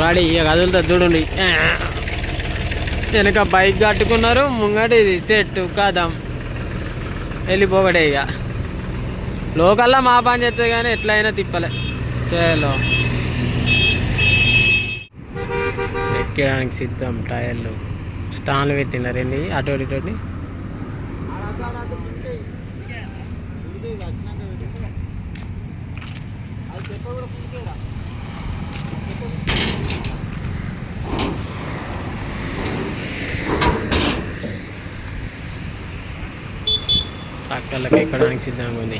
Ready ఇక కదులుతా చూడండి. వెనక బైక్ కట్టుకున్నారు ముంగట ఇది సెట్ కాదాం. వెళ్ళిపోగడే ఇక. లోకల్లా మా పని చేస్తుంది కానీ ఎట్లయినా తిప్పలే. చేయాలో ఎక్కడానికి సిద్ధం టైర్లు. స్టాన్లు పెట్టినారండి అటు ఇటు ట్రాక్టర్లకు ఎక్కడానికి సిద్ధంగా ఉంది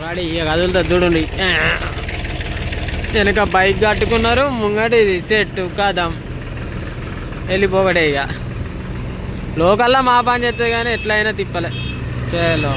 రెడీ ఇక కదులుతా చూడండి. వెనక బైక్ కట్టుకున్నారు ముంగట ఇది సెట్ కదం. వెళ్ళిపోగడే ఇక. లోకల్లా మా పని చేస్తుంది కానీ ఎట్లయినా తిప్పలే. చేయాలో